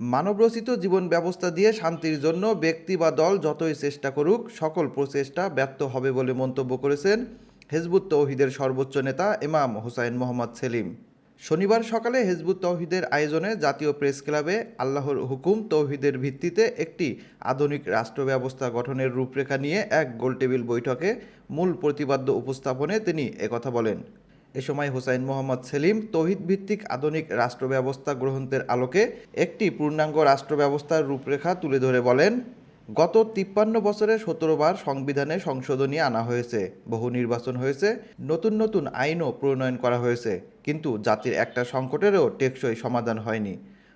মানবরচিত জীবন ব্যবস্থা দিয়ে শান্তির জন্য ব্যক্তি বা দল যতই চেষ্টা করুক, সকল প্রচেষ্টা ব্যর্থ হবে বলে মন্তব্য করেছেন হেজবুত তৌহিদের সর্বোচ্চ নেতা ইমাম হুসাইন মোহাম্মদ সেলিম। শনিবার সকালে হেজবুত তৌহিদের আয়োজনে জাতীয় প্রেস ক্লাবে আল্লাহর হুকুম তৌহিদের ভিত্তিতে একটি আধুনিক রাষ্ট্র ব্যবস্থা গঠনের রূপরেখা নিয়ে এক গোলটেবিল বৈঠকে মূল প্রতিপাদ্য উপস্থাপনে তিনি একথা বলেন। এ সময় হোসাইন মোহাম্মদ সেলিম তৌহিদ ভিত্তিক আধুনিক রাষ্ট্র ব্যবস্থা গ্রহণের আলোকে একটি পূর্ণাঙ্গ রাষ্ট্র ব্যবস্থার রূপরেখা তুলে ধরে বলেন, গত তিপ্পান্ন বছরে সতেরো বার সংবিধানে সংশোধনী আনা হয়েছে। বহু নির্বাচন হয়েছে, নতুন নতুন আইনও প্রণয়ন করা হয়েছে। কিন্তু জাতির একটা সংকটেরও টেকসই সমাধান হয়নি।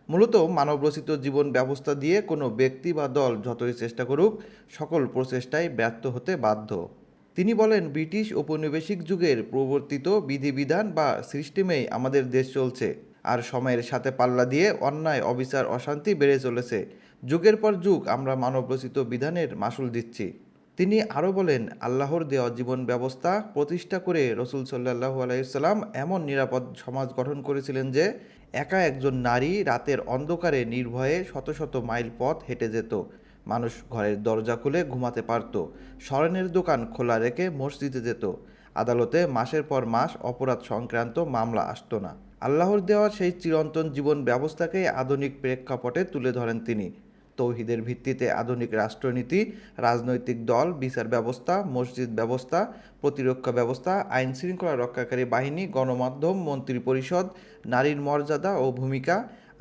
মূলত মানবরচিত জীবন ব্যবস্থা দিয়ে কোনো ব্যক্তি বা দল যতই চেষ্টা করুক, সকল প্রচেষ্টায় ব্যর্থ হতে বাধ্য। তিনি বলেন, ব্রিটিশ ঔপনিবেশিক যুগের প্রবর্তিত বিধিবিধান বা সিস্টেমেই আমাদের দেশ চলছে আর সময়ের সাথে পাল্লা দিয়ে অন্যায়, অবিচার, অশান্তি বেড়ে চলেছে। যুগের পর যুগ আমরা মানবরচিত বিধানের মাসুল দিচ্ছি। তিনি আরও বলেন, আল্লাহর দেওয়া জীবন ব্যবস্থা প্রতিষ্ঠা করে রসুল সাল্লাহু আলাইসাল্লাম এমন নিরাপদ সমাজ গঠন করেছিলেন যে, একা একজন নারী রাতের অন্ধকারে নির্ভয়ে শত শত মাইল পথ হেঁটে যেত। মানুষ ঘরের দরজা খুলে ঘুমাতে পারত। স্মরণের দোকান খোলা রেখে মসজিদে যেত। আদালতে মাসের পর মাস অপরাধ সংক্রান্ত মামলা আসতো না। আল্লাহর দেওয়া সেই চিরন্তন জীবন ব্যবস্থাকে আধুনিক প্রেক্ষাপটে তুলে ধরেন তিনি। তৌহিদের ভিত্তিতে আধুনিক রাষ্ট্রনীতি, রাজনৈতিক দল, বিচার ব্যবস্থা, মসজিদ ব্যবস্থা, প্রতিরক্ষা ব্যবস্থা, আইন শৃঙ্খলা রক্ষাকারী বাহিনী, গণমাধ্যম, মন্ত্রী পরিষদ, নারীর মর্যাদা ও ভূমিকা,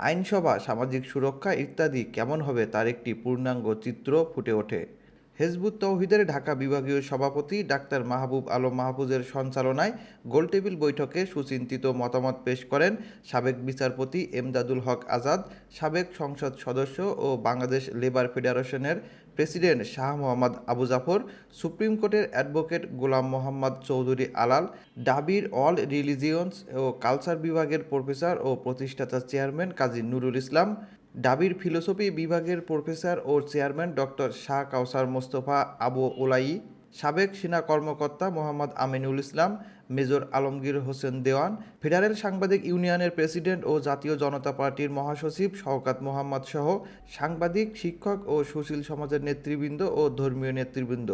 আইনসভা, সামাজিক সুরক্ষা ইত্যাদি কেমন হবে তার একটি পূর্ণাঙ্গ চিত্র ফুটে ওঠে। হেজবুত তৌহিদের ঢাকা বিভাগীয় সভাপতি ডাক্তার মাহবুব আলম মাহফুজের সঞ্চালনায় গোলটেবিল বৈঠকে সুচিন্তিত মতামত পেশ করেন সাবেক বিচারপতি এমদাদুল হক আজাদ, সাবেক সংসদ সদস্য ও বাংলাদেশ লেবার ফেডারেশনের প্রেসিডেন্ট শাহ মোহাম্মদ আবু জাফর, সুপ্রিম কোর্টের অ্যাডভোকেট গোলাম মোহাম্মদ চৌধুরী আলাল, ডাবির অল রিলিজিয়ন্স ও কালচার বিভাগের প্রফেসর ও প্রতিষ্ঠাতা চেয়ারম্যান কাজী নুরুল ইসলাম ডাবির ফিলোসফি বিভাগের প্রফেসর ও চেয়ারম্যান ডক্টর শাহ কাউসার মোস্তফা আবু ওলাই সাবেক সেনা কর্মকর্তা মোহাম্মদ আমিনুল ইসলাম, মেজর আলমগীর হোসেন দেওয়ান, ফেডারেল সাংবাদিক ইউনিয়নের প্রেসিডেন্ট ও জাতীয় জনতা পার্টির মহাসচিব শওকাত মোহাম্মদ সহ সাংবাদিক, শিক্ষক ও সুশীল সমাজের নেতৃবৃন্দ ও ধর্মীয় নেতৃবৃন্দ।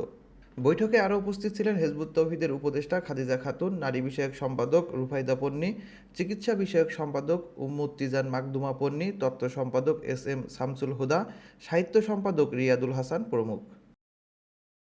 বৈঠকে আরও উপস্থিত ছিলেন হেজবুত তৌহিদের উপদেষ্টা খাদিজা খাতুন, নারী বিষয়ক সম্পাদক রুফাইদা পন্নী, চিকিৎসা বিষয়ক সম্পাদক উম্মুত্তিজান মাকদুমা পন্নী, তত্ত্ব সম্পাদক এস এম শামসুল হুদা, সাহিত্য সম্পাদক রিয়াদুল হাসান প্রমুখ।